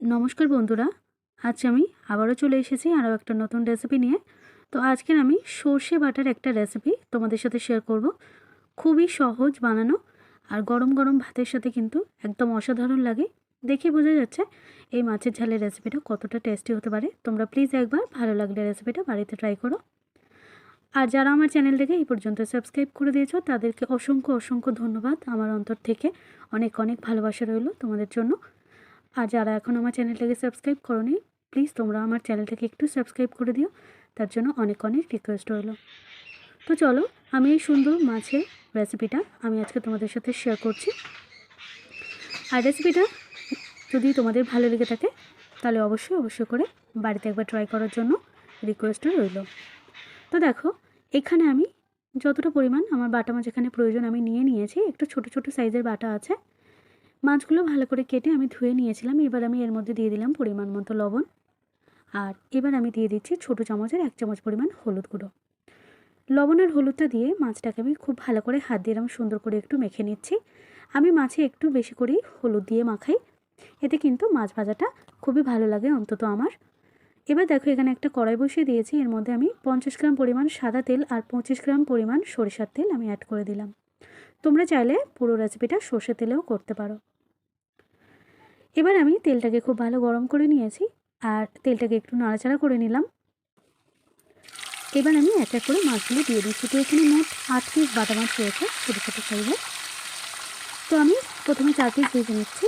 নমস্কার বন্ধুরা, আজ আমি আবারও চলে এসেছি আরও একটা নতুন রেসিপি নিয়ে। তো আজকের আমি সর্ষে বাটার একটা রেসিপি তোমাদের সাথে শেয়ার করব। খুবই সহজ বানানো আর গরম গরম ভাতের সাথে কিন্তু একদম অসাধারণ লাগে। দেখে বোঝা যাচ্ছে এই মাছের ঝালের রেসিপিটা কতটা টেস্টি হতে পারে। তোমরা প্লিজ একবার ভালো লাগলে রেসিপিটা বাড়িতে ট্রাই করো। আর যারা আমার চ্যানেলটাকে এই পর্যন্ত সাবস্ক্রাইব করে দিয়েছ, তাদেরকে অসংখ্য অসংখ্য ধন্যবাদ। আমার অন্তর থেকে অনেক অনেক ভালোবাসা রইল তোমাদের জন্য। আর যারা এখন আমার চ্যানেলটাকে সাবস্ক্রাইব করোনি প্লিজ তোমরা আমার চ্যানেলটাকে একটু সাবস্ক্রাইব করে দিও। তার জন্য অনেক অনেক রিকোয়েস্ট রইল। তো চলো, আমি এই সুন্দর মাছের রেসিপিটা আমি আজকে তোমাদের সাথে শেয়ার করছি। আর রেসিপিটা যদি তোমাদের ভালো লেগে থাকে, তাহলে অবশ্যই অবশ্যই করে বাড়িতে একবার ট্রাই করার জন্য রিকোয়েস্ট রইল। তো দেখো, এখানে আমি যতটা পরিমাণ আমার বাটা মাছ এখানে প্রয়োজন আমি নিয়ে নিয়েছি। একটু ছোট ছোট সাইজের বাটা আছে। মাছগুলো ভালো করে কেটে আমি ধুয়ে নিয়েছিলাম। এবার আমি এর মধ্যে দিয়ে দিলাম পরিমাণ মতো লবণ। আর এবার আমি দিয়ে দিচ্ছি ছোটো চামচের এক চামচ পরিমাণ হলুদ গুঁড়ো। লবণ আর হলুদটা দিয়ে মাছটাকে আমি খুব ভালো করে হাত দিয়ে আমি সুন্দর করে একটু মেখে নিচ্ছি। আমি মাছে একটু বেশি করেই হলুদ দিয়ে মাখাই। এতে কিন্তু মাছ ভাজাটা খুবই ভালো লাগে অন্তত আমার। এবার দেখো এখানে একটা কড়াই বসিয়ে দিয়েছি। এর মধ্যে আমি পঞ্চাশ গ্রাম পরিমাণ সাদা তেল আর পঁচিশ গ্রাম পরিমাণ সরিষার তেল আমি অ্যাড করে দিলাম। তোমরা চাইলে পুরো রেসিপিটা সর্ষে তেলেও করতে পারো। এবার আমি তেলটাকে খুব ভালো গরম করে নিয়েছি আর তেলটাকে একটু নাড়াচাড়া করে নিলাম। এবার আমি এক এক করে মাছগুলো দিয়ে দিচ্ছি। তো এখানে মোট আট পিস বাটা মাছ রয়েছে, ছোটো ছোটো সাইজের। তো আমি প্রথমে চার পিস ভেজে নিচ্ছি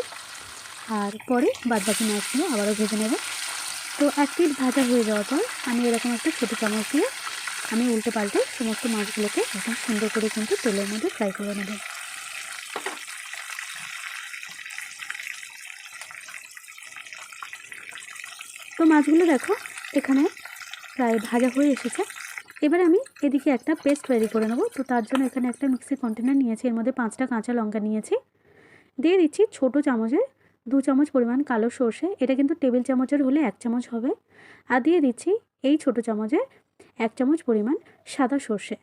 আর পরে বাদ বাকি মাছগুলো আবারও ভেজে নেব। তো এক পিস ভাজা হয়ে যাওয়ার পর আমি এরকম একটা ছোটো চামচ দিয়ে আমি উল্টে পাল্টে সমস্ত মাছগুলোকে একদম সুন্দর করে কিন্তু তেলের মধ্যে ফ্রাই করে নেব। তো মাছগুলো দেখো, এখানে প্রায় ভাজা হয়ে এসেছে। এবার আমি এদিকে একটা পেস্ট তৈরি করে নেব। তো তার জন্য এখানে একটা মিক্সি কন্টেনার নিয়েছি। এর মধ্যে পাঁচটা কাঁচা লঙ্কা নিয়েছি। দিয়ে দিচ্ছি ছোটো চামচের দু চামচ পরিমাণ কালো সর্ষে। এটা কিন্তু টেবিল চামচের হলে এক চামচ হবে। আর দিয়ে দিচ্ছি এই ছোটো চামচের এক চামচ পরিমাণ সাদা সর্ষে।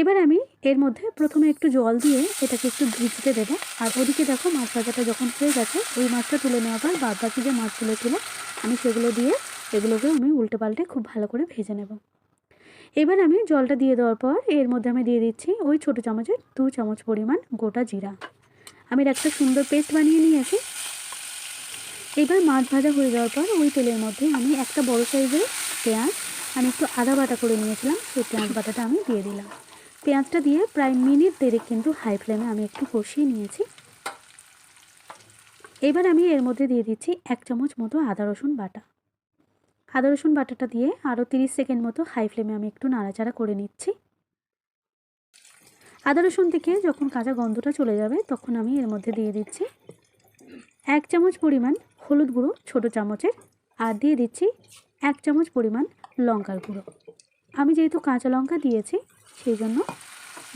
এবার আমি এর মধ্যে প্রথমে একটু জল দিয়ে এটাকে একটু ভিজতে দেবো। আর ওদিকে দেখো মাছ ভাজাটা যখন হয়ে গেছে ওই মাছটা তুলে নেওয়ার পর বাদ বাকি যে মাছগুলো ছিল, আমি সেগুলো দিয়ে এগুলোকে আমি উল্টে পাল্টে খুব ভালো করে ভেজে নেব। এবার আমি জলটা দিয়ে দেওয়ার পর এর মধ্যে আমি দিয়ে দিচ্ছি ওই ছোটো চামচের দু চামচ পরিমাণ গোটা জিরা। আমি একটা সুন্দর পেস্ট বানিয়ে নিয়েছি এবার মাছ ভাজা হয়ে যাওয়ার পর ওই তেলের মধ্যে আমি একটা বড় সাইজের পেঁয়াজ, আমি একটু আদা বাটা করে নিয়েছিলাম, সেই পেঁয়াজ বাটাটা আমি দিয়ে দিলাম। পেঁয়াজটা দিয়ে প্রায় মিনিট দেড়েক কিন্তু হাই ফ্লেমে আমি একটু কষিয়ে নিয়েছি। এবার আমি এর মধ্যে দিয়ে দিচ্ছি এক চামচ মতো আদা, রসুন বাটা। আদা, রসুন বাটাটা দিয়ে আরও তিরিশ সেকেন্ড মতো হাই ফ্লেমে আমি একটু নাড়াচাড়া করে নিচ্ছি। আদা, রসুন থেকে যখন কাঁচা গন্ধটা চলে যাবে তখন আমি এর মধ্যে দিয়ে দিচ্ছি এক চামচ পরিমাণ হলুদ গুঁড়ো ছোটো চামচের আর দিয়ে দিচ্ছি এক চামচ পরিমাণ লঙ্কার গুঁড়ো। আমি যেহেতু কাঁচা লঙ্কা দিয়েছি সেই জন্য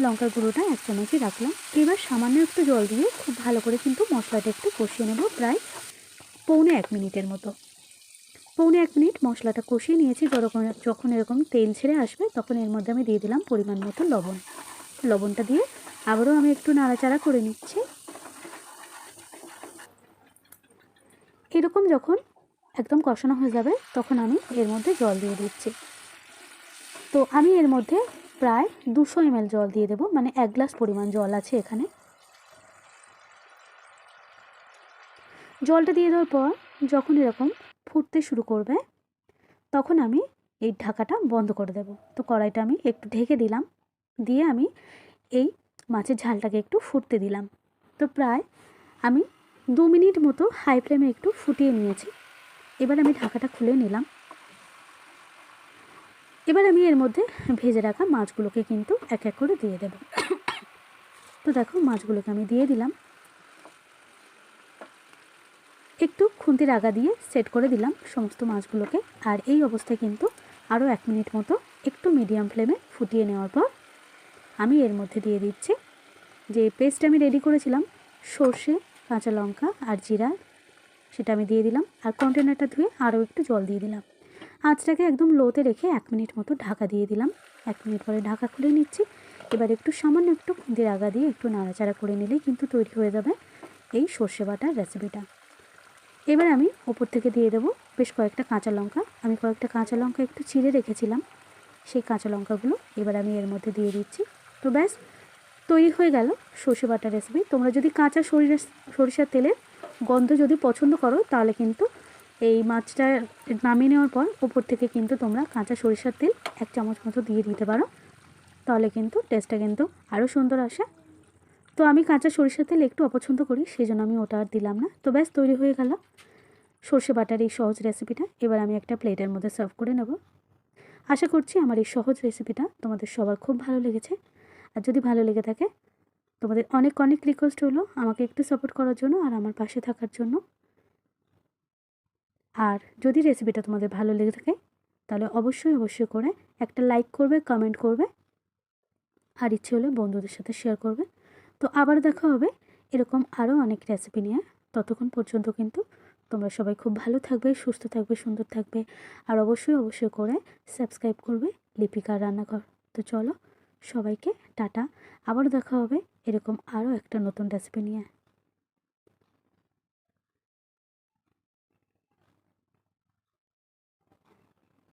লঙ্কার গুঁড়োটা এক চামচই রাখলাম। এবার সামান্য একটু জল দিয়ে খুব ভালো করে কিন্তু মশলাটা একটু কষিয়ে নেব প্রায় পৌনে এক মিনিটের মতো। পৌনে এক মিনিট মশলাটা কষিয়ে নিয়েছি যখন যখন এরকম তেল ছেড়ে আসবে তখন এর মধ্যে আমি দিয়ে দিলাম পরিমাণ মতো লবণ। লবণটা দিয়ে আবারও আমি একটু নাড়াচাড়া করে নিচ্ছি। এরকম যখন একদম কষানো হয়ে যাবে তখন আমি এর মধ্যে জল দিয়ে দিচ্ছি। তো আমি এর মধ্যে প্রায় দুশো এমএল জল দিয়ে দেবো মানে এক গ্লাস পরিমাণ জল আছে এখানে। জলটা দিয়ে দেওয়ার পর যখন এরকম ফুটতে শুরু করবে, তখন আমি এই ঢাকাটা বন্ধ করে দেব। তো কড়াইটা আমি একটু ঢেকে দিলাম, দিয়ে আমি এই মাছের ঝালটাকে একটু ফুটতে দিলাম। তো প্রায় আমি দু মিনিট মতো হাই ফ্লেমে একটু ফুটিয়ে নিয়েছি। এবার আমি ঢাকাটা খুলে নিলাম। এবার আমি এর মধ্যে ভেজে রাখা মাছগুলোকে কিন্তু এক এক করে দিয়ে দেব। তো দেখো, মাছগুলোকে আমি দিয়ে দিলাম। একটু খুন্তির আগা দিয়ে সেট করে দিলাম সমস্ত মাছগুলোকে। আর এই অবস্থায় কিন্তু আরও এক মিনিট মতো একটু মিডিয়াম ফ্লেমে ফুটিয়ে নেওয়ার পর আমি এর মধ্যে দিয়ে দিচ্ছি যে পেস্ট আমি রেডি করেছিলাম, সর্ষে, কাঁচা লঙ্কা আর জিরা, সেটা আমি দিয়ে দিলাম। আর কন্টেনারটা ধুয়ে আরও একটু জল দিয়ে দিলাম। আঁচটাকে একদম লোতে রেখে এক মিনিট মতো ঢাকা দিয়ে দিলাম। এক মিনিট পরে ঢাকা খুলে নিচ্ছি। এবার একটু সামান্য একটু খুন্তির আগা দিয়ে একটু নাড়াচাড়া করে নিলেই কিন্তু তৈরি হয়ে যাবে এই সর্ষে বাটার রেসিপিটা। এবার আমি ওপর থেকে দিয়ে দেবো বেশ কয়েকটা কাঁচা লঙ্কা। আমি কয়েকটা কাঁচা লঙ্কা একটু চিড়ে রেখেছিলাম। সেই কাঁচা লঙ্কাগুলো এবার আমি এর মধ্যে দিয়ে দিচ্ছি। তো ব্যাস, তৈরি হয়ে গেল সর্ষে বাটা রেসিপি। তোমরা যদি কাঁচা সরিষা সরিষার তেলের গন্ধ যদি পছন্দ করো, তাহলে কিন্তু এই মাছটা নামিয়ে নেওয়ার পর ওপর থেকে কিন্তু তোমরা কাঁচা সরিষার তেল এক চামচ মতো দিয়ে দিতে পারো। তাহলে কিন্তু টেস্টটা কিন্তু আরও সুন্দর আসে। তো আমি কাঁচা সরিষার তেল একটু অপছন্দ করি সেই জন্য আমি ওটা আর দিলাম না। তো ব্যাস, তৈরি হয়ে গেল। সর্ষে বাটার এই সহজ রেসিপিটা এবার আমি একটা প্লেটের মধ্যে সার্ভ করে নেব। আশা করছি আমার এই সহজ রেসিপিটা তোমাদের সবার খুব ভালো লেগেছে। আর যদি ভালো লেগে থাকে, তোমাদের অনেক অনেক রিকোয়েস্ট হলো আমাকে একটু সাপোর্ট করার জন্য আর আমার পাশে থাকার জন্য। আর যদি রেসিপিটা তোমাদের ভালো লেগে থাকে, তাহলে অবশ্যই অবশ্যই করে একটা লাইক করবে কমেন্ট করবে, আর ইচ্ছে হলে বন্ধুদের সাথে শেয়ার করবে। তো আবার দেখা হবে এরকম আরও অনেক রেসিপি নিয়ে। ততক্ষণ পর্যন্ত কিন্তু তোমরা সবাই খুব ভালো থাকবে, সুস্থ থাকবে, সুন্দর থাকবে, আর অবশ্যই অবশ্যই করে সাবস্ক্রাইব করবে লিপিকার রান্নাঘর। তো চলো সবাইকে টাটা। আবার দেখা হবে এরকম আরও একটা নতুন রেসিপি নিয়ে।